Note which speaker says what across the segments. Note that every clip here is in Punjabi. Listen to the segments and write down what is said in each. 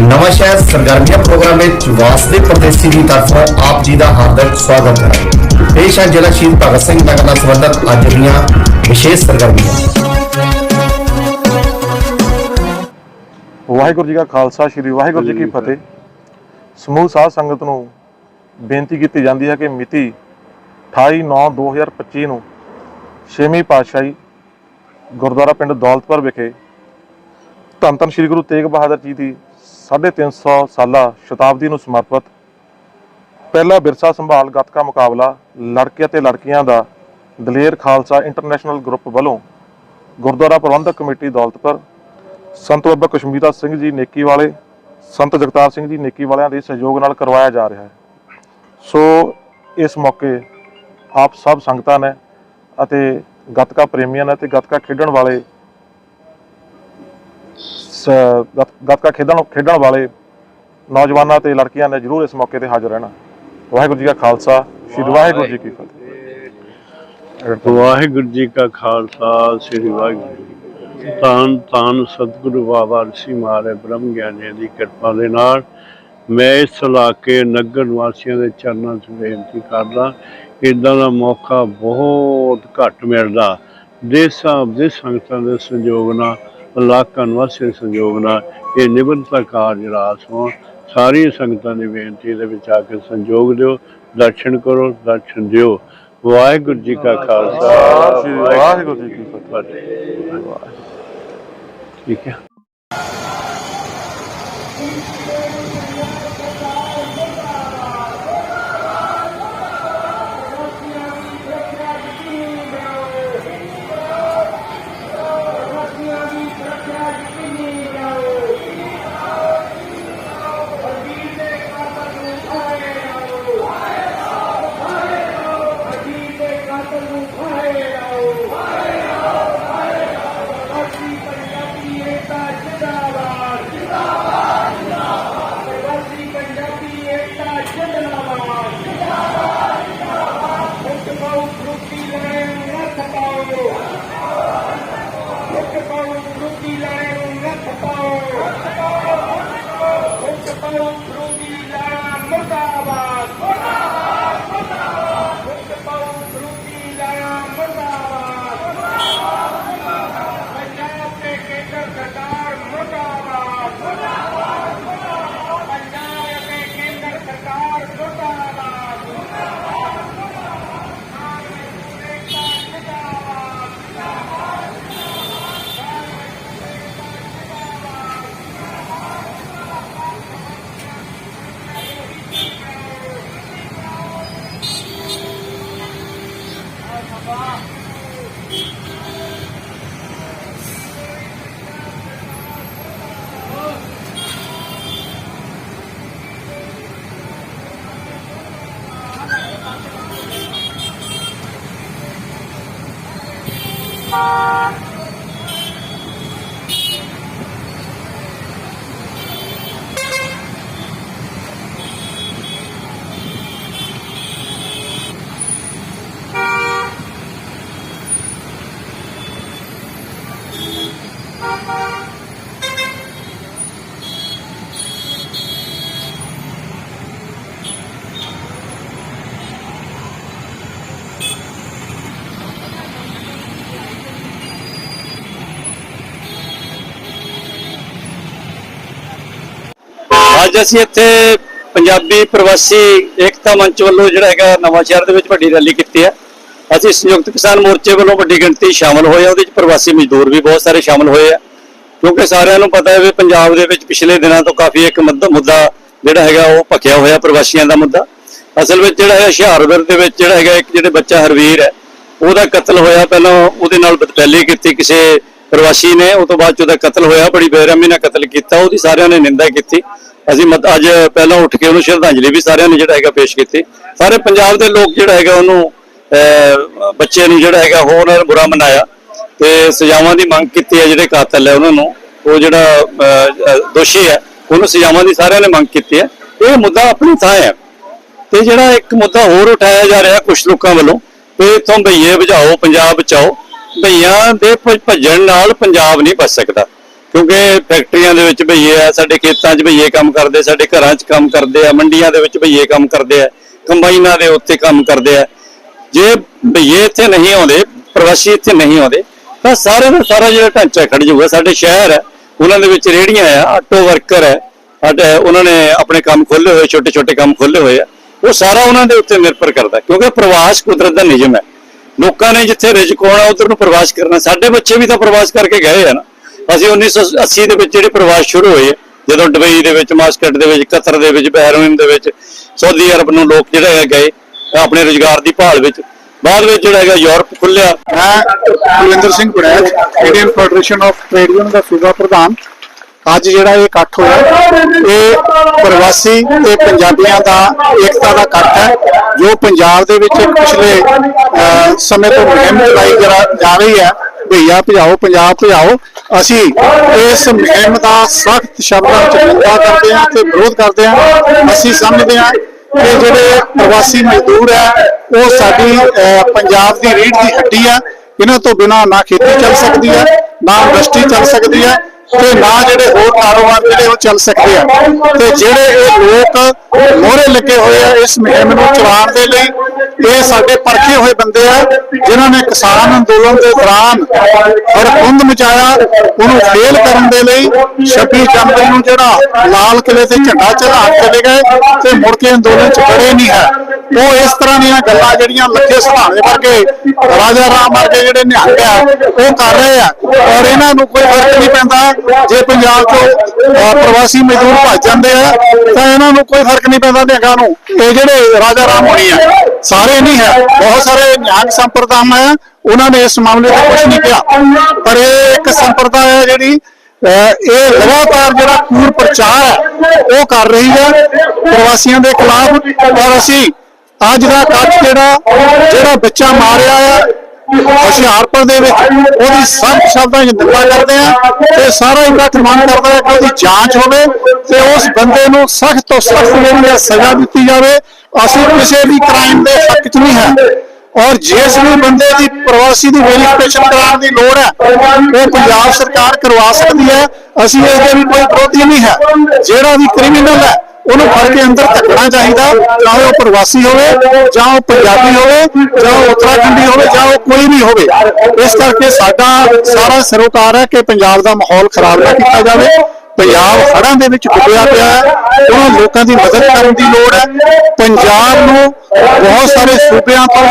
Speaker 1: ਨਵਾਂ ਸ਼ਹਿਰ ਸਰਗਰਮੀਆਂ ਪ੍ਰੋਗਰਾਮ ਵਿੱਚ ਵਾਸਦੇ ਪ੍ਰਦੇਸ਼ੀ ਦੀ ਤਰਫੋਂ ਆਪ ਜੀ ਦਾ ਹਾਰਦਿਕ ਸਵਾਗਤ ਹੈ। ਪੇਸ਼ ਹੈ ਜ਼ਿਲ੍ਹਾ ਸ਼ਹੀਦ ਭਗਤ ਸਿੰਘ ਨਗਰ ਨਾਲ ਸੰਬੰਧਿਤ ਅੱਜ ਦੀਆਂ ਵਿਸ਼ੇਸ਼ ਸਰਗਰਮੀਆਂ।
Speaker 2: ਵਾਹਿਗੁਰੂ ਜੀ ਕਾ ਖਾਲਸਾ ਸ੍ਰੀ ਵਾਹਿਗੁਰੂ ਜੀ ਕੀ ਫਤਿਹ। ਸਮੂਹ ਸਾਧ ਸੰਗਤ ਨੂੰ ਬੇਨਤੀ ਕੀਤੀ ਜਾਂਦੀ ਹੈ ਕਿ ਮਿਤੀ 28/9/2025 ਨੂੰ ਛੇਵੀਂ ਪਾਤਸ਼ਾਹੀ ਗੁਰਦੁਆਰਾ ਪਿੰਡ ਦੌਲਤਪੁਰ ਵਿਖੇ ਧੰਨ ਧੰਨ ਸ੍ਰੀ ਗੁਰੂ ਤੇਗ ਬਹਾਦਰ ਜੀ ਦੀ 350 ਸਾਲਾ ਸ਼ਤਾਬਦੀ ਨੂੰ ਸਮਰਪਿਤ ਪਹਿਲਾ ਵਿਰਸਾ ਸੰਭਾਲ ਗੱਤਕਾ ਮੁਕਾਬਲਾ ਲੜਕੇ ਅਤੇ ਲੜਕੀਆਂ ਦਾ ਦਲੇਰ ਖਾਲਸਾ ਇੰਟਰਨੈਸ਼ਨਲ ਗਰੁੱਪ ਵੱਲੋਂ ਗੁਰਦੁਆਰਾ ਪ੍ਰਬੰਧਕ ਕਮੇਟੀ ਦੌਲਤਪੁਰ ਸੰਤ ਬਾਬਾ ਕਸ਼ਮੀਰਾ ਸਿੰਘ ਜੀ ਨੇਕੀ ਵਾਲੇ, ਸੰਤ ਜਗਤਾਰ ਸਿੰਘ ਜੀ ਨੇਕੀ ਵਾਲਿਆਂ ਦੇ ਸਹਿਯੋਗ ਨਾਲ ਕਰਵਾਇਆ ਜਾ ਰਿਹਾ ਹੈ। ਸੋ ਇਸ ਮੌਕੇ ਆਪ ਸਭ ਸੰਗਤਾਂ ਨੇ ਅਤੇ ਗੱਤਕਾ ਪ੍ਰੇਮੀਆਂ ਨੇ ਤੇ ਗੱਤਕਾ ਖੇਡਣ ਵਾਲੇ ਗੱਤਕਾ ਖੇਡਣ ਖੇਡਣ ਵਾਲੇ ਨੌਜਵਾਨਾਂ ਤੇ ਲੜਕੀਆਂ ਨੇ ਜਰੂਰ ਇਸ ਮੌਕੇ ਤੇ ਹਾਜ਼ਰ ਰਹਿਣਾ। ਵਾਹਿਗੁਰੂ ਜੀ ਕਾ ਖਾਲਸਾ, ਸ੍ਰੀ ਵਾਹਿਗੁਰੂ ਜੀ ਕੀ ਫਤਿਹ।
Speaker 3: ਵਾਹਿਗੁਰੂ ਜੀ ਕਾ ਖਾਲਸਾ, ਸ੍ਰੀ ਵਾਹਿਗੁਰੂ। ਜੀ ਕੀ ਧੰਨ ਧੰਨ ਸਤਿਗੁਰੂ ਬਾਬਾ ਰਸੀ ਮਹਾਰਾਜ ਬ੍ਰਹਮ ਗਿਆਨੀ ਦੀ ਕਿਰਪਾ ਦੇ ਨਾਲ ਮੈਂ ਇਸ ਇਲਾਕੇ ਨਗਰ ਨਿਵਾਸੀਆਂ ਦੇ ਚਰਨਾਂ 'ਚ ਬੇਨਤੀ ਕਰਦਾ ਇਦਾਂ ਦਾ ਮੌਕਾ ਬਹੁਤ ਘੱਟ ਮਿਲਦਾ। ਦੇਸਾਂ ਦੇ ਸੰਗਤਾਂ ਦੇ ਸੰਯੋਗ ਨਾਲ ਨਿਵਾਸੀਆਂ ਦੇ ਸੰਯੋਗ ਨਾਲ ਇਹ ਨਿਬੰਧਤਾ ਕਾਰਜ ਰਾਸ ਹੋਣ ਸਾਰੀ ਸੰਗਤਾਂ ਦੀ ਬੇਨਤੀ ਦੇ ਵਿੱਚ ਆ ਕੇ ਸੰਯੋਗ ਦਿਓ ਦਰਸ਼ਨ ਕਰੋ ਦਰਸ਼ਨ ਦਿਓ। ਵਾਹਿਗੁਰੂ ਜੀ ਕਾ ਖਾਲਸਾ।
Speaker 2: ਵਾਹਿਗੁਰੂ ਜੀ ਕੀ ਫਤਿਹ।
Speaker 3: ਠੀਕ ਹੈ।
Speaker 4: করো ਅੱਜ ਅਸੀਂ ਇੱਥੇ ਪੰਜਾਬੀ ਪ੍ਰਵਾਸੀ ਏਕਤਾ ਮੰਚ ਵੱਲੋਂ ਜਿਹੜਾ ਹੈਗਾ ਨਵਾਂ ਸ਼ਹਿਰ ਦੇ ਵਿੱਚ ਵੱਡੀ ਰੈਲੀ ਕੀਤੀ ਹੈ। ਅਸੀਂ ਸੰਯੁਕਤ ਕਿਸਾਨ ਮੋਰਚੇ ਵੱਲੋਂ ਵੱਡੀ ਗਿਣਤੀ ਸ਼ਾਮਲ ਹੋਏ ਆ ਉਹਦੇ ਵਿੱਚ ਪ੍ਰਵਾਸੀ ਮਜ਼ਦੂਰ ਵੀ ਬਹੁਤ ਸਾਰੇ ਸ਼ਾਮਲ ਹੋਏ ਆ। ਕਿਉਂਕਿ ਸਾਰਿਆਂ ਨੂੰ ਪਤਾ ਹੈ ਵੀ ਪੰਜਾਬ ਦੇ ਵਿੱਚ ਪਿਛਲੇ ਦਿਨਾਂ ਤੋਂ ਕਾਫੀ ਇੱਕ ਮੁੱਦਾ ਜਿਹੜਾ ਹੈਗਾ ਉਹ ਭਖਿਆ ਹੋਇਆ ਪ੍ਰਵਾਸੀਆਂ ਦਾ ਮੁੱਦਾ। ਅਸਲ ਵਿੱਚ ਜਿਹੜਾ ਹੈ ਹੁਸ਼ਿਆਰਪੁਰ ਦੇ ਵਿੱਚ ਜਿਹੜਾ ਹੈਗਾ ਇੱਕ ਜਿਹੜੇ ਬੱਚਾ ਹਰਵੀਰ ਹੈ, ਉਹਦਾ ਕਤਲ ਹੋਇਆ। ਪਹਿਲਾਂ ਉਹਦੇ ਨਾਲ ਬਦਤੈਲੀ ਕੀਤੀ, ਕਿਸੇ ਪ੍ਰਵਾਸੀ ਨੇ, ਉਹ ਤੋਂ ਬਾਅਦ 'ਚ ਉਹਦਾ ਕਤਲ ਹੋਇਆ, ਬੜੀ ਬੇਰਹਿਮੀ ਨਾਲ ਕਤਲ ਕੀਤਾ, ਉਹਦੀ ਸਾਰਿਆਂ ਨੇ ਨਿੰਦਾ ਕੀਤੀ। ਅਸੀਂ ਮਤ, ਅੱਜ ਪਹਿਲਾਂ ਉੱਠ ਕੇ ਉਹਨੂੰ ਸ਼ਰਧਾਂਜਲੀ ਵੀ ਸਾਰਿਆਂ ਨੇ ਜਿਹੜਾ ਹੈਗਾ ਪੇਸ਼ ਕੀਤੀ। ਸਾਰੇ ਪੰਜਾਬ ਦੇ ਲੋਕ ਜਿਹੜਾ ਹੈਗਾ ਉਹਨੂੰ ਬੱਚੇ ਨੂੰ ਜਿਹੜਾ ਹੈਗਾ ਹੋਰ ਬੁਰਾ ਮਨਾਇਆ। ਤੇ ਸਜ਼ਾਵਾਂ ਦੀ ਮੰਗ ਕੀਤੀ ਹੈ ਜਿਹੜੇ ਕਾਤਲ ਹੈ ਉਹਨਾਂ ਨੂੰ, ਉਹ ਜਿਹੜਾ ਦੋਸ਼ੀ ਹੈ, ਉਹਨੂੰ ਸਜ਼ਾਵਾਂ ਦੀ ਸਾਰਿਆਂ ਨੇ ਮੰਗ ਕੀਤੀ ਹੈ। ਇਹ ਮੁੱਦਾ ਆਪਣੀ ਥਾਂ ਹੈ। ਤੇ ਜਿਹੜਾ ਇੱਕ ਮੁੱਦਾ ਹੋਰ ਉਠਾਇਆ ਜਾ ਰਿਹਾ ਕੁਝ ਲੋਕਾਂ ਵੱਲੋਂ ਕਿ ਇਥੋਂ ਭਈਏ ਬੁਝਾਓ, ਪੰਜਾਬ ਬਚਾਓ। ਭਈਆਂ ਦੇ ਭੱਜਣ ਨਾਲ ਪੰਜਾਬ ਨਹੀਂ ਬਚ ਸਕਦਾ। ਕਿਉਂਕਿ ਫੈਕਟਰੀਆਂ ਦੇ ਵਿੱਚ ਭਈਏ ਆ, ਸਾਡੇ ਖੇਤਾਂ 'ਚ ਭਈਏ ਕੰਮ ਕਰਦੇ ਸਾਡੇ ਘਰਾਂ 'ਚ ਕੰਮ ਕਰਦੇ ਆ, ਮੰਡੀਆਂ ਦੇ ਵਿੱਚ ਭਈਏ ਕੰਮ ਕਰਦੇ ਆ, ਕੰਬਾਈਨਾਂ ਦੇ ਉੱਤੇ ਕੰਮ ਕਰਦੇ ਆ। ਜੇ ਭਈਏ ਇੱਥੇ ਨਹੀਂ ਆਉਂਦੇ, ਪ੍ਰਵਾਸੀ ਇੱਥੇ ਨਹੀਂ ਆਉਂਦੇ, ਤਾਂ ਸਾਰੇ ਦਾ ਸਾਰਾ ਜਿਹੜਾ ਢਾਂਚਾ ਖੜ ਜਾਊਗਾ। ਸਾਡੇ ਸ਼ਹਿਰ ਹੈ, ਉਹਨਾਂ ਦੇ ਵਿੱਚ ਰੇਹੜੀਆਂ ਆ, ਆਟੋ ਵਰਕਰ ਹੈ, ਸਾਡੇ ਉਹਨਾਂ ਨੇ ਆਪਣੇ ਕੰਮ ਖੋਲ੍ਹੇ ਹੋਏ ਛੋਟੇ ਛੋਟੇ ਕੰਮ ਖੋਲ੍ਹੇ ਹੋਏ ਆ। ਉਹ ਸਾਰਾ ਉਹਨਾਂ ਦੇ ਉੱਤੇ ਨਿਰਭਰ ਕਰਦਾ, ਕਿਉਂਕਿ ਪ੍ਰਵਾਸ ਕੁਦਰਤ ਦਾ ਨਿਯਮ ਹੈ। ਲੋਕਾਂ ਨੇ ਜਿੱਥੇ ਰਿਜ਼ਕ ਹੋਣਾ ਉਧਰ ਨੂੰ ਪ੍ਰਵਾਸ ਕਰਨਾ। ਸਾਡੇ ਬੱਚੇ ਵੀ ਤਾਂ ਪ੍ਰਵਾਸ ਕਰਕੇ ਗਏ ਆ ਨਾ। ਅਸੀਂ 1980 ਦੇ ਵਿੱਚ ਜਿਹੜੇ ਪ੍ਰਵਾਸ ਸ਼ੁਰੂ ਹੋਏ ਜਦੋਂ ਦੁਬਈ ਦੇ ਵਿੱਚ, ਮਾਸਕਟ ਦੇ ਵਿੱਚ, ਕਤਰ ਦੇ ਵਿੱਚ ਬਹਿਰੀਨ ਦੇ ਵਿੱਚ, ਸਾਊਦੀ ਅਰਬ ਨੂੰ ਲੋਕ ਜਿਹੜੇ ਹੈ ਗਏ ਆਪਣੇ ਰੋਜ਼ਗਾਰ ਦੀ ਭਾਲ ਵਿੱਚ। ਬਾਅਦ ਵਿੱਚ ਜਿਹੜਾ ਹੈਗਾ ਯੂਰਪ ਖੁੱਲਿਆ
Speaker 5: ਮੈਂ Kulwinder Singh ਗੁਰੈਜ Indian federation of trade union ਦਾ ਸੂਬਾ ਪ੍ਰਧਾਨ। ਅੱਜ ਜਿਹੜਾ ਇਹ ਇਕੱਠ ਹੋਇਆ ਇਹ ਪ੍ਰਵਾਸੀ ਤੇ ਪੰਜਾਬੀਆਂ ਦਾ ਏਕਤਾ ਦਾ ਇਕੱਠ ਹੈ ਜੋ ਪੰਜਾਬ ਦੇ ਵਿੱਚ ਪਿਛਲੇ ਅਹ, ਸਮੇਂ ਤੋਂ ਮੁਹਿੰਮ ਚਲਾਈ ਜਾ- ਰਹੀ ਹੈ ਭਈਆ ਭਜਾਓ ਪੰਜਾਬ ਭਜਾਓ ਅਸੀਂ ਇਸ ਮੁਹਿੰਮ ਦਾ ਸਖਤ ਸ਼ਬਦਾਂ ਵਿੱਚ ਨਿੰਦਾ ਕਰਦੇ ਹਾਂ ਤੇ ਵਿਰੋਧ ਕਰਦੇ ਹਾਂ। ਅਸੀਂ ਸਮਝਦੇ ਹਾਂ ਕਿ ਜਿਹੜੇ ਪ੍ਰਵਾਸੀ ਮਜ਼ਦੂਰ ਹੈ ਉਹ ਸਾਡੀ ਅਹ, ਪੰਜਾਬ ਦੀ ਰੀੜ੍ਹ ਦੀ ਹੱਡੀ ਹੈ। ਇਹਨਾਂ ਤੋਂ ਬਿਨਾ ਨਾ ਖੇਤੀ ਚੱਲ ਸਕਦੀ ਹੈ ਨਾ ਇੰਡਸਟਰੀ ਚੱਲ ਸਕਦੀ ਹੈ। ਤੇ ਨਾ ਜਿਹੜੇ ਹੋਰ ਕਾਰੋਬਾਰ ਜਿਹੜੇ ਉਹ ਚੱਲ ਸਕਦੇ ਆ। ਤੇ ਜਿਹੜੇ ਇਹ ਲੋਕ ਮੋਹਰੇ ਲੱਗੇ ਹੋਏ ਆ ਇਸ ਮੁਹਿੰਮ ਨੂੰ ਚਲਾਉਣ ਦੇ ਲਈ ਇਹ ਸਾਡੇ ਪਰਖੇ ਹੋਏ ਬੰਦੇ ਆ, ਜਿਨ੍ਹਾਂ ਨੇ ਕਿਸਾਨ ਅੰਦੋਲਨ ਦੇ ਦੌਰਾਨ ਹਰਕੁੰਦ ਮਚਾਇਆ, ਉਹਨੂੰ ਫੇਲ ਕਰਨ ਦੇ ਲਈ 26 ਜਨਵਰੀ ਨੂੰ ਜਿਹੜਾ ਲਾਲ ਕਿਲੇ ਤੇ ਝੰਡਾ ਚੜ੍ਹਾ ਚਲੇ ਗਏ ਤੇ ਮੁੜ ਕੇ ਅੰਦੋਲਨ ਚ ਖੜੇ ਨਹੀਂ ਹੈ। ਉਹ ਇਸ ਤਰ੍ਹਾਂ ਦੀਆਂ ਗੱਲਾਂ ਜਿਹੜੀਆਂ ਲੱਖੇ ਸੁਧਾਣੇ ਵਰਗੇ ਰਾਜਾ ਰਾਮ ਵਰਗੇ ਜਿਹੜੇ ਨਿਹੰਗ ਆ, ਉਹ ਕਰ ਰਹੇ ਆ। ਔਰ ਇਹਨਾਂ ਨੂੰ ਕੋਈ ਫ਼ਰਕ ਨਹੀਂ ਪੈਂਦਾ। ਜੇ ਪੰਜਾਬ ਚੋਂ ਪ੍ਰਵਾਸੀ ਮਜ਼ਦੂਰ ਭੱਜ ਜਾਂਦੇ ਆ, ਤਾਂ ਇਹਨਾਂ ਨੂੰ ਕੋਈ ਫ਼ਰਕ ਨਹੀਂ ਪੈਂਦਾ ਨਿਹੰਗਾਂ ਨੂੰ। ਇਹ ਜਿਹੜੇ ਰਾਜਾ ਰਾਮ ਹੋਣੀ ਆ ਸਾਰੇ ਨਹੀਂ ਹੈ, ਬਹੁਤ ਸਾਰੇ ਨਿਹੰਗ ਸੰਪਰਦਾਵਾਂ ਆ ਉਹਨਾਂ ਨੇ ਇਸ ਮਾਮਲੇ ਤੇ ਕੁਝ ਨਹੀਂ ਕਿਹਾ। ਪਰ ਇਹ ਇੱਕ ਸੰਪਰਦਾ ਹੈ ਜਿਹੜੀ ਇਹ ਲਗਾਤਾਰ ਜਿਹੜਾ ਕੂੜ ਪ੍ਰਚਾਰ ਹੈ, ਉਹ ਕਰ ਰਹੀ ਹੈ। ਪ੍ਰਵਾਸੀਆਂ ਦੇ ਖਿਲਾਫ ਔਰ ਅਸੀਂ ਅੱਜ ਦਾ ਇਕੱਠ ਜਿਹੜਾ ਜਿਹੜਾ ਬੱਚਾ ਮਾਰਿਆ ਆ, ਹੁਸ਼ਿਆਰਪੁਰ ਦੇ ਵਿੱਚ, ਉਹਦੀ ਸਖਤ ਸ਼ਬਦਾਂ 'ਚ ਨਿੰਦਾ ਕਰਦੇ ਆ ਤੇ ਸਾਰਾ ਇਕੱਠ ਮੰਗ ਕਰਦਾ ਹੈ ਕਿ ਉਹਦੀ ਜਾਂਚ ਹੋਵੇ ਤੇ ਉਸ ਬੰਦੇ ਨੂੰ ਸਖਤ ਤੋਂ ਸਖਤ ਜਿਹੜੀ ਹੈ ਸਜ਼ਾ ਦਿੱਤੀ ਜਾਵੇ। ਅਸੀਂ ਕਿਸੇ ਵੀ ਕ੍ਰਾਈਮ ਦੇ ਹੱਕ 'ਚ ਨਹੀਂ ਹੈ। ਔਰ ਜਿਸ ਵੀ ਬੰਦੇ ਦੀ ਪ੍ਰਵਾਸੀ ਦੀ ਵੈਰੀਫਿਕੇਸ਼ਨ ਕਰਾਉਣ ਦੀ ਲੋੜ ਹੈ, ਉਹ ਪੰਜਾਬ ਸਰਕਾਰ ਕਰਵਾ ਸਕਦੀ ਹੈ। ਅਸੀਂ ਇਸ ਦੇ ਵੀ ਕੋਈ ਵਿਰੋਧੀ ਨਹੀਂ ਹੈ। ਜਿਹੜਾ ਵੀ ਕ੍ਰਿਮੀਨਲ ਹੈ, ਉਹਨੂੰ ਫੜ ਕੇ ਅੰਦਰ ਧੱਕਣਾ ਚਾਹੀਦਾ, ਚਾਹੇ ਉਹ ਪ੍ਰਵਾਸੀ ਹੋਵੇ, ਜਾਂ ਉਹ ਪੰਜਾਬੀ ਹੋਵੇ, ਜਾਂ ਉਹ ਉੱਤਰਾਖੰਡੀ ਹੋਵੇ, ਜਾਂ ਉਹ ਕੋਈ ਵੀ ਹੋਵੇ। ਇਸ ਕਰਕੇ ਸਾਡਾ ਸਾਰਾ ਸਰੋਕਾਰ ਹੈ ਕਿ ਪੰਜਾਬ ਦਾ ਮਾਹੌਲ ਖਰਾਬ ਨਾ ਕੀਤਾ ਜਾਵੇ। ਪੰਜਾਬ ਹੜ੍ਹਾਂ ਦੇ ਵਿੱਚ ਡੁੱਬਿਆ ਪਿਆ ਹੈ, ਉਹਨਾਂ ਲੋਕਾਂ ਦੀ ਮਦਦ ਕਰਨ ਦੀ ਲੋੜ ਹੈ। ਪੰਜਾਬ ਨੂੰ ਬਹੁਤ ਸਾਰੇ ਸੂਬਿਆਂ ਤੋਂ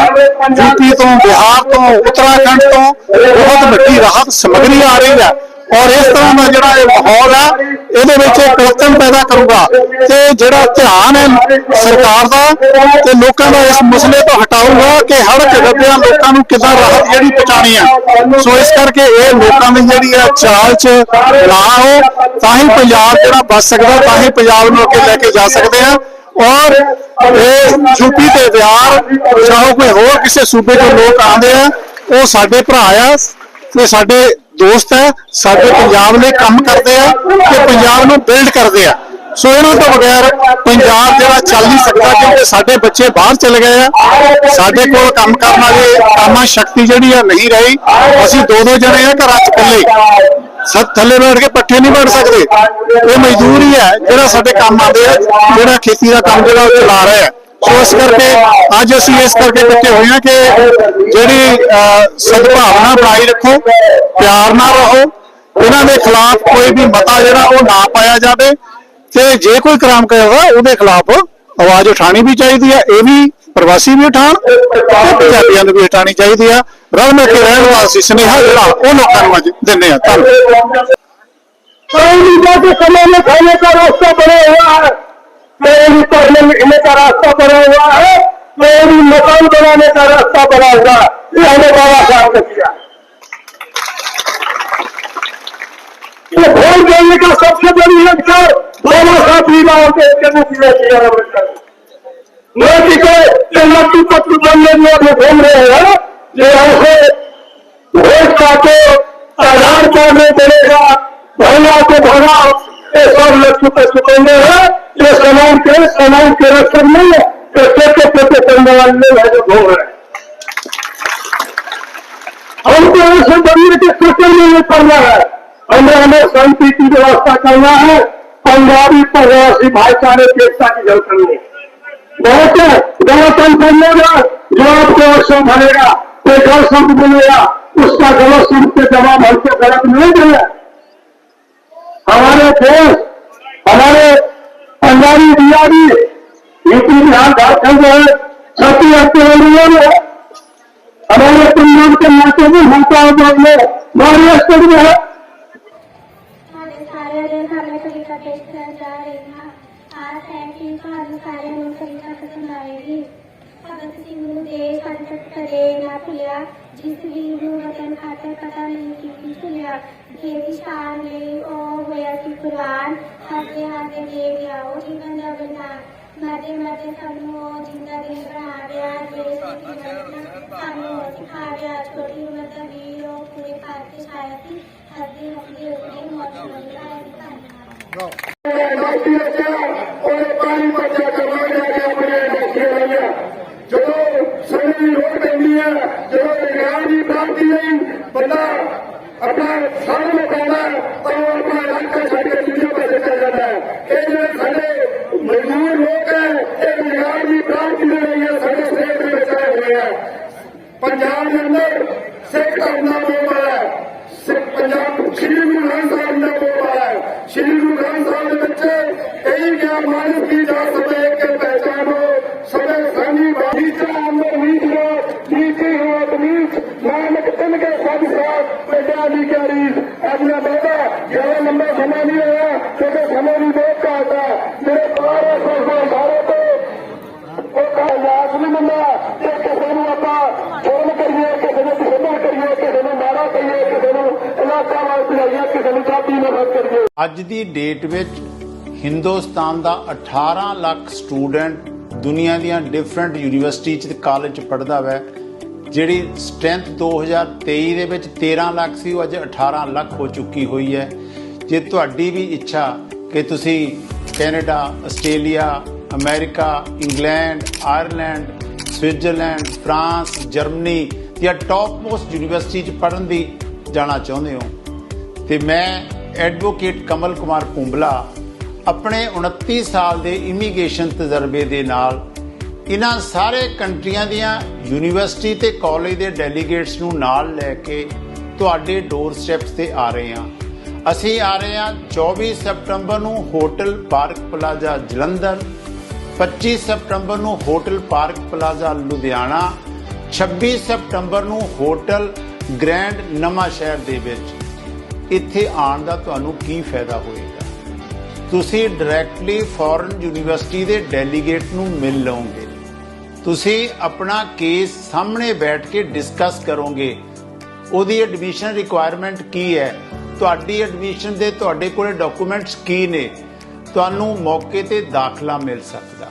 Speaker 5: ਯੂਪੀ ਤੋਂ, ਬਿਹਾਰ ਤੋਂ, ਉੱਤਰਾਖੰਡ ਤੋਂ ਬਹੁਤ ਵੱਡੀ ਰਾਹਤ ਸਮੱਗਰੀ ਆ ਰਹੀ ਹੈ। ਔਰ ਇਸ ਤਰ੍ਹਾਂ ਦਾ ਜਿਹੜਾ ਇਹ ਮਾਹੌਲ ਹੈ ਇਹਦੇ ਵਿੱਚ ਇੱਕ ਪੈਦਾ ਕਰੂਗਾ ਤੇ ਜਿਹੜਾ ਧਿਆਨ ਹੈ ਸਰਕਾਰ ਦਾ ਤੇ ਲੋਕਾਂ ਦਾ ਇਸ ਮਸਲੇ ਤੋਂ ਹਟਾਊਗਾ ਕਿ ਹਰ ਝੜਪਿਆ ਲੋਕਾਂ ਨੂੰ ਕਿੱਦਾਂ ਰਾਹਤ ਜਿਹੜੀ ਪਹੁੰਚਾਣੀ ਹੈ ਸੋ ਇਸ ਕਰਕੇ ਇਹ ਲੋਕਾਂ ਦੀ ਜਿਹੜੀ ਹੈ ਚਾਲ 'ਚ ਨਾ ਹੋ ਤਾਂ ਹੀ ਪੰਜਾਬ ਜਿਹੜਾ ਬਚ ਸਕਦਾ, ਤਾਂ ਹੀ ਪੰਜਾਬ ਨੂੰ ਅੱਗੇ ਲੈ ਕੇ ਜਾ ਸਕਦੇ ਆ। ਔਰ ਇਹ ਯੂਪੀ ਤੇ ਬਿਹਾਰ ਚਾਹੋ ਕੋਈ ਹੋਰ ਕਿਸੇ ਸੂਬੇ ਤੋਂ ਲੋਕ ਆਉਂਦੇ ਆ, ਉਹ ਸਾਡੇ ਭਰਾ ਆ ਤੇ ਸਾਡੇ ਦੋਸਤ ਹੈ, ਸਾਡੇ ਪੰਜਾਬ ਲਈ ਕੰਮ ਕਰਦੇ ਆ ਤੇ ਪੰਜਾਬ ਨੂੰ ਬਿਲਡ ਕਰਦੇ ਆ। ਸੋ ਇਹਨਾਂ ਤੋਂ ਬਗੈਰ ਪੰਜਾਬ ਜਿਹੜਾ ਚੱਲ ਨਹੀਂ ਸਕਦਾ ਕਿਉਂਕਿ ਸਾਡੇ ਬੱਚੇ ਬਾਹਰ ਚਲੇ ਗਏ ਆ। ਸਾਡੇ ਕੋਲ ਕੰਮ ਕਰਨ ਵਾਲੇ ਕਾਮਾ ਸ਼ਕਤੀ ਜਿਹੜੀ ਆ ਨਹੀਂ ਰਹੀ। ਅਸੀਂ ਦੋ ਦੋ ਜਣੇ ਆ ਘਰਾਂ 'ਚ ਇਕੱਲੇ। ਸੱਤ ਥੱਲੇ ਬੈਠ ਕੇ ਪੱਠੇ ਨਹੀਂ ਵੜ ਸਕਦੇ। ਇਹ ਮਜ਼ਦੂਰੀ ਹੈ ਜਿਹੜਾ ਸਾਡੇ ਕੰਮ ਆਉਂਦੇ ਆ, ਜਿਹੜਾ ਖੇਤੀ ਦਾ ਕੰਮ ਜਿਹੜਾ ਉਹ ਚਲਾ ਰਿਹਾ ਹੈ ਉਸ ਕਰਕੇ ਅੱਜ ਅਸੀਂ ਇਸ ਕਰਕੇ ਇਕੱਠੇ ਹੋਏ ਹਾਂ ਕਿ ਜਿਹੜੀ ਸਦਭਾਵਨਾ ਬਣਾਈ ਰੱਖੋ, ਪਿਆਰ ਨਾਲ ਰਹੋ। ਇਹਨਾਂ ਦੇ ਖਿਲਾਫ ਕੋਈ ਵੀ ਮਤਾ ਜਿਹੜਾ ਉਹ ਨਾ ਪਾਇਆ ਜਾਵੇ ਤੇ ਜੇ ਕੋਈ ਕ੍ਰਾਮ ਕਰਦਾ, ਉਹਦੇ ਖਿਲਾਫ ਆਵਾਜ਼ ਉਠਾਣੀ ਵੀ ਚਾਹੀਦੀ ਹੈ। ਇਹ ਵੀ ਪ੍ਰਵਾਸੀ ਵੀ ਉਠਾਣ ਤੇ ਪੰਜਾਬੀਆਂ ਨੂੰ ਵੀ ਉਠਾਣੀ ਚਾਹੀਦੀ ਆ ਰਲ ਮਿਲ ਕੇ ਰਹਿਣ ਵਾਲਾ ਸੀ ਸੁਨੇਹਾ ਜਿਹੜਾ, ਉਹ ਲੋਕਾਂ ਨੂੰ ਅੱਜ ਦਿੰਨੇ ਆ ਧੰਨਵਾਦ।
Speaker 6: ਕੋਈ ਵੀ ਜੇ ਸਮੇਂ ਨੇ ਖਾਣੇ ਦਾ ਰਸਤਾ ਬਣਿਆ ਹੋਇਆ ਹੈ मेरी पढ़ने लिखने का रास्ता बना हुआ है। मेरी मकान बनाने का रास्ता बना हुआ ये हमें बाबा साहब ने किया ये वोट देने का सबसे बड़ी अवसर बाबा साहब भीमा अंबेडकर ने मोदी को लट्टू पट्टू बनने में घूम रहे हैं ये ऐसे वोट काटो आधार कार्ड नहीं मिलेगा महिला को भगाओ ये सब लक्ष्य पे चुकेंगे हैं ये समाज के समाज के रक्षक नहीं है ये छोटे छोटे करने वाले लोग हैं जो घूम रहे हैं हमको ऐसे बनिए के सोचने में नहीं पड़ना है हमें हमें शांति की व्यवस्था करना है पंजाबी प्रवासी भाईचारे की एकता की ज़रूरत करनी है बहुत गणतंत्र बनेगा जो आपको अवसर भरेगा कोई गल शब्द बोलेगा उसका गलत शब्द के जवाब हमको गलत नहीं देगा हमारे देश हमारे पंजाबी बिहारी यूपी बिहार झारखंड है छठी अक्टूबर में हमारे परिणाम के नाते भी हमको आजाद में महाराष्ट्र में है
Speaker 7: आज ऐसी सारी कार्य में कविता पसंद आएगी ਭਗਤ ਸਿੰਘ ਨੂੰ ਦੇਸ਼ ਪ੍ਰਗਟ ਕਰੇ ਨਾ ਭੁਲਿਆ, ਜਿਸ ਵੀਰ ਨੂੰ ਵਤਨ ਖਾਤਰ ਪਤਾ ਨਹੀਂ ਕੀ ਭੁਲਿਆ ਦੇਵੀ ਸ਼ਾਨ ਲਈ ਉਹ ਹੋਇਆ ਸੀ ਕੁਰਬਾਨ ਹਾਦੇ ਹਾਦੇ ਦੇ ਗਿਆ ਉਹ ਜੀਵਨ ਦਾ ਬਲਿਦਾਨ ਮਰਦੇ ਮਰਦੇ ਸਾਨੂੰ ਉਹ ਜਿੰਦਾ ਦਿਲ ਬਣਾ ਗਿਆ ਦੇਸ਼ ਸਾਨੂੰ ਉਹ ਸਿਖਾ ਗਿਆ ਛੋਟੀ ਉਮਰ ਦਾ ਵੀਰ ਉਹ ਪੂਰੇ ਭਾਰਤ ਦੇ ਛਾਇਆ ਸੀ। ਹੱਦੇ ਹੱਦੇ ਉਹਨੇ ਮੌਤ ਨੂੰ ਮਿਲਾਇਆ ਧੰਨਵਾਦ।
Speaker 6: ਪਾਣੀ ਪੱਜਾ ਕਰਵਾਇਆ ਬੰਦਾ ਆਪਣਾ ਸਾਹ ਲਗਾਉਂਦਾ ਹੈ ਤਾਂ ਉਹ ਆਪਣਾ ਇਲਾਕਾ ਛੱਡ ਕੇ ਦੂਜੇ ਪਾਸੇ ਚਲ ਜਾਂਦਾ ਹੈ। ਇਹ ਜਿਹੜੇ ਸਾਡੇ ਮਜ਼ਦੂਰ ਲੋਕ ਹੈ, ਇਹ ਵਿਗਿਆਨ ਦੀ ਪ੍ਰਾਪਤੀ ਦੇ ਲਈ ਹੈ ਸਾਡੇ ਸਟੇਟ ਦੇ ਵਿੱਚ ਆਏ ਹੋਏ ਹੈ ਪੰਜਾਬ ਦੇ ਅੰਦਰ ਸਿੱਖ ਧਰਮ ਦਾ ਬੋਲਬਾਲਾ ਹੈ। ਸਿੱਖ ਪੰਜਾਬ ਸ਼੍ਰੀ ਗੁਰੂ ਗ੍ਰੰਥ ਸਾਹਿਬ ਦਾ ਬੋਲਬਾਲਾ ਹੈ। ਸ਼੍ਰੀ ਗੁਰੂ ਗ੍ਰੰਥ ਸਾਹਿਬ ਦੇ ਵਿੱਚ ਕਈ ਗਿਆ ਮਾਨਸ ਕੀ ਜਾ ਸਕੇ ਕਿ ਪਹਿਚਾਨੋ ਸਭੇ ਸਾਂਝੀ ਬਾਣੀ ਚਾ ਅੰਦਰ ਨੀਚ ਰੋ ਨੀਤੀ ਹੋ ਤਮੀਜ਼ ਨਾਨਕ ਤਿੰਨ ਕੇ ਸਭ ਸਾਥ ਪਿੰਡਾਂ ਦੀ ਕਰੀ ਆਪਣਾ ਬਾਬਾ ਜ਼ਿਆਦਾ ਲੰਬਾ ਸਮਾਂ ਨਹੀਂ ਹੋਇਆ ਕਿਉਂਕਿ ਸਮਾਂ ਦੀ ਬਹੁਤ ਘਾਟ ਹੈ ਮੇਰੇ ਬਾਰੇ ਸੋਚੋ ਸਾਰੇ ਤੋਂ ਉਹ ਕਾ ਯਾਦ ਨਹੀਂ ਮੰਨਦਾ ਕਿ ਕਿਸੇ ਨੂੰ ਆਪਾਂ ਫੋਨ ਕਰੀਏ ਕਿਸੇ ਨੂੰ ਖਿਦਮਤ ਕਰੀਏ ਕਿਸੇ ਨੂੰ ਮਾਰਾ ਕਰੀਏ ਕਿਸੇ ਨੂੰ ਇਲਾਕਾ ਵਾਲ ਭਜਾਈਏ ਕਿਸੇ ਨੂੰ ਚਾਬੀ ਨਫਰਤ ਕਰੀਏ
Speaker 8: ਅੱਜ ਦੀ ਡੇਟ ਵਿੱਚ ਹਿੰਦੁਸਤਾਨ ਦਾ 18 ਲੱਖ ਸਟੂਡੈਂਟ ਦੁਨੀਆ ਦੀਆਂ ਡਿਫਰੈਂਟ ਯੂਨੀਵਰਸਿਟੀ ਚ ਤੇ ਕਾਲਜ ਚ ਪੜਦਾ ਵੈ, ਜਿਹੜੀ ਸਟਰੈਂਥ 2023 ਦੇ ਵਿੱਚ 13 ਲੱਖ ਸੀ, ਉਹ ਅੱਜ 18 ਲੱਖ ਹੋ ਚੁੱਕੀ ਹੋਈ ਹੈ। ਜੇ ਤੁਹਾਡੀ ਵੀ ਇੱਛਾ ਕਿ ਤੁਸੀਂ Canada, Australia, America, England, Ireland, Switzerland, France, Germany ਦੀਆਂ ਟੌਪ ਮੋਸਟ ਯੂਨੀਵਰਸਿਟੀ ਚ ਪੜ੍ਹਨ ਦੀ ਜਾਣਾ ਚਾਹੁੰਦੇ ਹੋ? ਤੇ ਮੈਂ ਐਡਵੋਕੇਟ ਕਮਲ ਕੁਮਾਰ ਪੁੰਬਲਾ ਆਪਣੇ 29 ਸਾਲ ਦੇ ਇਮੀਗ੍ਰੇਸ਼ਨ ਤਜਰਬੇ ਦੇ ਨਾਲ ਇਹਨਾਂ ਸਾਰੇ ਕੰਟਰੀਆਂ ਦੀਆਂ ਯੂਨੀਵਰਸਿਟੀ ਤੇ ਕਾਲਜ ਦੇ ਡੈਲੀਗੇਟਸ ਨੂੰ ਨਾਲ ਲੈ ਕੇ ਤੁਹਾਡੇ ਡੋਰ ਸਟੈਪਸ ਤੇ ਆ ਰਹੇ ਹਾਂ। ਅਸੀਂ ਆ ਰਹੇ ਹਾਂ 24 ਸਤੰਬਰ ਨੂੰ ਹੋਟਲ ਪਾਰਕ ਪਲਾਜ਼ਾ ਜਲੰਧਰ 25 ਸਤੰਬਰ ਨੂੰ ਹੋਟਲ ਪਾਰਕ ਪਲਾਜ਼ਾ ਲੁਧਿਆਣਾ 26 ਸਤੰਬਰ ਨੂੰ ਹੋਟਲ ਗ੍ਰੈਂਡ ਨਵਾਂ ਸ਼ਹਿਰ ਦੇ ਵਿੱਚ ਇੱਥੇ ਆਉਣ ਦਾ ਤੁਹਾਨੂੰ ਕੀ ਫਾਇਦਾ ਹੋਏਗਾ? ਤੁਸੀਂ ਡਾਇਰੈਕਟਲੀ ਫੋਰਨ ਯੂਨੀਵਰਸਿਟੀ ਦੇ ਡੈਲੀਗੇਟ ਨੂੰ ਮਿਲ ਲਓਗੇ। ਤੁਸੀਂ ਆਪਣਾ ਕੇਸ ਸਾਹਮਣੇ ਬੈਠ ਕੇ ਡਿਸਕਸ ਕਰੋਗੇ। ਉਹਦੀ ਐਡਮਿਸ਼ਨ ਰਿਕੁਆਇਰਮੈਂਟ ਕੀ ਹੈ? ਤੁਹਾਡੀ ਐਡਮਿਸ਼ਨ ਦੇ ਤੁਹਾਡੇ ਕੋਲੇ ਡਾਕੂਮੈਂਟਸ ਕੀ ਨੇ? ਤੁਹਾਨੂੰ ਮੌਕੇ ਤੇ ਦਾਖਲਾ ਮਿਲ ਸਕਦਾ।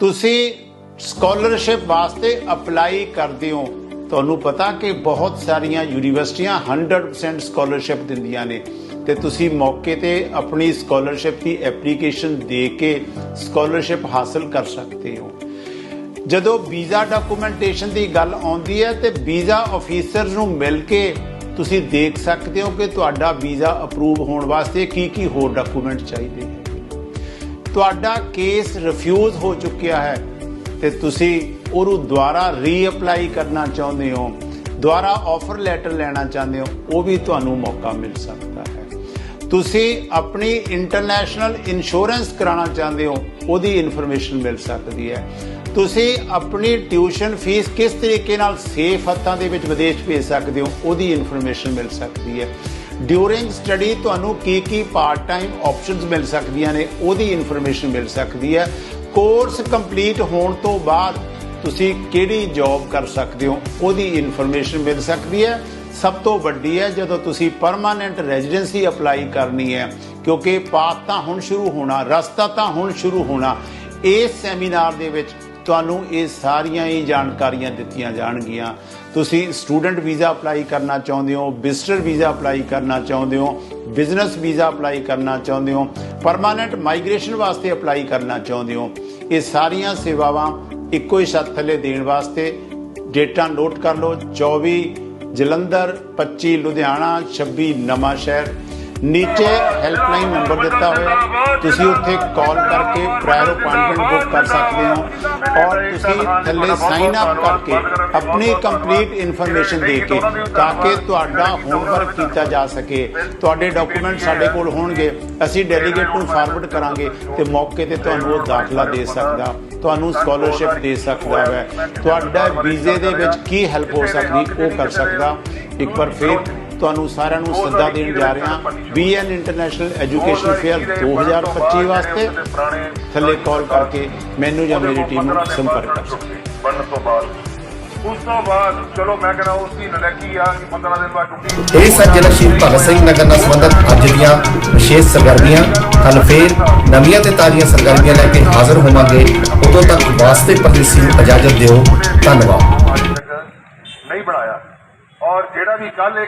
Speaker 8: ਤੁਸੀਂ ਸਕਾਲਰਸ਼ਿਪ ਵਾਸਤੇ ਅਪਲਾਈ ਕਰਦੇ ਹੋ। ਤੁਹਾਨੂੰ ਪਤਾ ਕਿ ਬਹੁਤ ਸਾਰੀਆਂ ਯੂਨੀਵਰਸਿਟੀਆਂ 100% ਸਕਾਲਰਸ਼ਿਪ ਦਿੰਦੀਆਂ ਨੇ ਤੇ ਤੁਸੀਂ ਮੌਕੇ ਤੇ ਆਪਣੀ ਸਕਾਲਰਸ਼ਿਪ ਦੀ ਐਪਲੀਕੇਸ਼ਨ ਦੇ ਕੇ ਸਕਾਲਰਸ਼ਿਪ ਹਾਸਲ ਕਰ ਸਕਦੇ ਹੋ। ਜਦੋਂ ਵੀਜ਼ਾ ਡਾਕੂਮੈਂਟੇਸ਼ਨ ਦੀ ਗੱਲ ਆਉਂਦੀ ਹੈ ਤੇ ਵੀਜ਼ਾ ਆਫੀਸਰ ਨੂੰ ਮਿਲ ਕੇ ਤੁਸੀਂ ਦੇਖ ਸਕਦੇ ਹੋ ਕਿ ਤੁਹਾਡਾ ਵੀਜ਼ਾ ਅਪਰੂਵ ਹੋਣ ਵਾਸਤੇ ਕੀ ਕੀ ਹੋਰ ਡਾਕੂਮੈਂਟ ਚਾਹੀਦੇ ਹੈ ਤੁਹਾਡਾ ਕੇਸ ਰਿਫਿਊਜ਼ ਹੋ ਚੁੱਕਿਆ ਹੈ ਤੇ ਤੁਸੀਂ ਉਹਨੂੰ ਦੁਬਾਰਾ ਰੀਅਪਲਾਈ ਕਰਨਾ ਚਾਹੁੰਦੇ ਹੋ ਦੁਬਾਰਾ ਆਫਰ ਲੈਟਰ ਲੈਣਾ ਚਾਹੁੰਦੇ ਹੋ, ਉਹ ਵੀ ਤੁਹਾਨੂੰ ਮੌਕਾ ਮਿਲ ਸਕਦਾ ਹੈ। ਤੁਸੀਂ ਆਪਣੀ ਇੰਟਰਨੈਸ਼ਨਲ ਇੰਸ਼ੋਰੈਂਸ ਕਰਾਉਣਾ ਚਾਹੁੰਦੇ ਹੋ, ਉਹਦੀ ਇਨਫੋਰਮੇਸ਼ਨ ਮਿਲ ਸਕਦੀ ਹੈ। ਤੁਸੀਂ ਆਪਣੀ ਟਿਊਸ਼ਨ ਫੀਸ ਕਿਸ ਤਰੀਕੇ ਨਾਲ ਸੇਫ ਹੱਥਾਂ ਦੇ ਵਿੱਚ ਵਿਦੇਸ਼ ਭੇਜ ਸਕਦੇ ਹੋ, ਉਹਦੀ ਇਨਫੋਰਮੇਸ਼ਨ ਮਿਲ ਸਕਦੀ ਹੈ। ਡਿਊਰਿੰਗ ਸਟੱਡੀ ਤੁਹਾਨੂੰ ਕੀ ਕੀ ਪਾਰਟ ਟਾਈਮ ਆਪਸ਼ਨਸ ਮਿਲ ਸਕਦੀਆਂ ਨੇ, ਉਹਦੀ ਇਨਫੋਰਮੇਸ਼ਨ ਮਿਲ ਸਕਦੀ ਹੈ। ਕੋਰਸ ਕੰਪਲੀਟ ਹੋਣ ਤੋਂ ਬਾਅਦ ਤੁਸੀਂ ਕਿਹੜੀ ਜੌਬ ਕਰ ਸਕਦੇ ਹੋ, ਉਹਦੀ ਇਨਫੋਰਮੇਸ਼ਨ ਮਿਲ ਸਕਦੀ ਹੈ। ਸਭ ਤੋਂ ਵੱਡੀ ਹੈ, ਜਦੋਂ ਤੁਸੀਂ ਪਰਮਾਨੈਂਟ ਰੈਜ਼ੀਡੈਂਸੀ ਅਪਲਾਈ ਕਰਨੀ ਹੈ, ਕਿਉਂਕਿ ਪਾਥ ਤਾਂ ਹੁਣ ਸ਼ੁਰੂ ਹੋਣਾ, ਰਸਤਾ ਤਾਂ ਹੁਣ ਸ਼ੁਰੂ ਹੋਣਾ, ਇਸ ਸੈਮੀਨਾਰ ਦੇ ਵਿੱਚ ਤੁਹਾਨੂੰ ਇਹ ਸਾਰੀਆਂ ਹੀ ਜਾਣਕਾਰੀਆਂ ਦਿੱਤੀਆਂ ਜਾਣਗੀਆਂ। ਤੁਸੀਂ ਸਟੂਡੈਂਟ ਵੀਜ਼ਾ ਅਪਲਾਈ ਕਰਨਾ ਚਾਹੁੰਦੇ ਹੋ ਵਿਜ਼ਟਰ ਵੀਜ਼ਾ ਅਪਲਾਈ ਕਰਨਾ ਚਾਹੁੰਦੇ ਹੋ ਬਿਜ਼ਨਸ ਵੀਜ਼ਾ ਅਪਲਾਈ ਕਰਨਾ ਚਾਹੁੰਦੇ ਹੋ ਪਰਮਾਨੈਂਟ ਮਾਈਗ੍ਰੇਸ਼ਨ ਵਾਸਤੇ ਅਪਲਾਈ ਕਰਨਾ ਚਾਹੁੰਦੇ ਹੋ। ਇਹ ਸਾਰੀਆਂ ਸੇਵਾਵਾਂ ਇੱਕੋ ਹੀ ਛੱਤ ਥੱਲੇ ਦੇਣ ਵਾਸਤੇ ਡੇਟਾ ਨੋਟ ਕਰ ਲਓ। 24 ਜਲੰਧਰ 25 ਲੁਧਿਆਣਾ 26 ਨਵਾਂ ਸ਼ਹਿਰ। ਨੀਚੇ ਹੈਲਪਲਾਈਨ ਨੰਬਰ ਦਿੱਤਾ ਹੋਇਆ। ਤੁਸੀਂ ਉੱਥੇ ਕਾਲ ਕਰਕੇ ਪ੍ਰਾਇਰ ਅਪਾਇੰਟਮੈਂਟ ਬੁੱਕ ਕਰ ਸਕਦੇ ਹੋ। ਔਰ ਤੁਸੀਂ ਥੱਲੇ ਸਾਈਨ ਅਪ ਕਰਕੇ ਆਪਣੀ ਕੰਪਲੀਟ ਇਨਫੋਰਮੇਸ਼ਨ ਦੇ ਕੇ ਤਾਂ ਕਿ ਤੁਹਾਡਾ ਹੋਮਵਰਕ ਕੀਤਾ ਜਾ ਸਕੇ। ਤੁਹਾਡੇ ਡਾਕੂਮੈਂਟ ਸਾਡੇ ਕੋਲ ਹੋਣਗੇ। ਅਸੀਂ ਡੈਲੀਗੇਟ ਨੂੰ ਫਾਰਵਰਡ ਕਰਾਂਗੇ ਤੇ ਮੌਕੇ ਤੇ ਤੁਹਾਨੂੰ ਉਹ ਦਾਖਲਾ ਦੇ ਸਕਦਾ। ਤੁਹਾਨੂੰ ਸਕਾਲਰਸ਼ਿਪ ਦੇ ਸਕਦਾ ਹੈ। ਤੁਹਾਡਾ ਵੀਜ਼ੇ ਦੇ ਵਿੱਚ ਕੀ ਹੈਲਪ ਹੋ ਸਕਦੀ ਉਹ ਕਰ ਸਕਦਾ। ਇੱਕ ਵਾਰ ਫਿਰ ਤੁਹਾਨੂੰ ਸਾਰਿਆਂ ਨੂੰ ਸੱਦਾ ਦੇਣ ਜਾ ਰਹੇ ਹਾਂ। ਬੀਐਨ ਇੰਟਰਨੈਸ਼ਨਲ ਐਜੂਕੇਸ਼ਨ ਫੇਅਰ 2025 ਵਾਸਤੇ ਥੱਲੇ ਕਾਲ ਕਰਕੇ ਮੈਨੂੰ ਜਾਂ ਮੇਰੀ ਟੀਮ ਨੂੰ ਸੰਪਰਕ ਕਰ ਸਕਦੇ
Speaker 9: ਬਣਨ ਤੋਂ ਬਾਅਦ। ਉਸ ਤੋਂ ਬਾਅਦ ਚਲੋ ਮੈਂ ਕਹਿੰਦਾ ਉਸ ਦੀ ਨਲੈਕੀ ਆ ਕਿ 15 ਦਿਨ ਬਾਅਦ ਟੁੱਟੀ
Speaker 1: ਇਹ ਸਨ ਜ਼ਿਲ੍ਹਾ ਸ਼ਹੀਦ ਭਗਤ ਸਿੰਘ ਨਗਰ ਨਾਲ ਸੰਬੰਧਿਤ ਅੱਜ ਦੀਆਂ ਵਿਸ਼ੇਸ਼ ਸਰਗਰਮੀਆਂ ਕੱਲ ਫੇਰ ਨਵੀਆਂ ਤੇ ਤਾਜ਼ੀਆਂ ਸਰਗਰਮੀਆਂ ਲੈ ਕੇ ਹਾਜ਼ਰ ਹੋਵਾਂਗੇ। ਉਦੋਂ ਤੱਕ ਵਾਸਤੇ ਪ੍ਰਦੇਸੀ ਨੂੰ ਇਜਾਜ਼ਤ ਦਿਓ। ਧੰਨਵਾਦ।
Speaker 9: ਨਹੀਂ ਬਣਾਇਆ। ਔਰ ਜਿਹੜਾ ਵੀ ਕੱਲ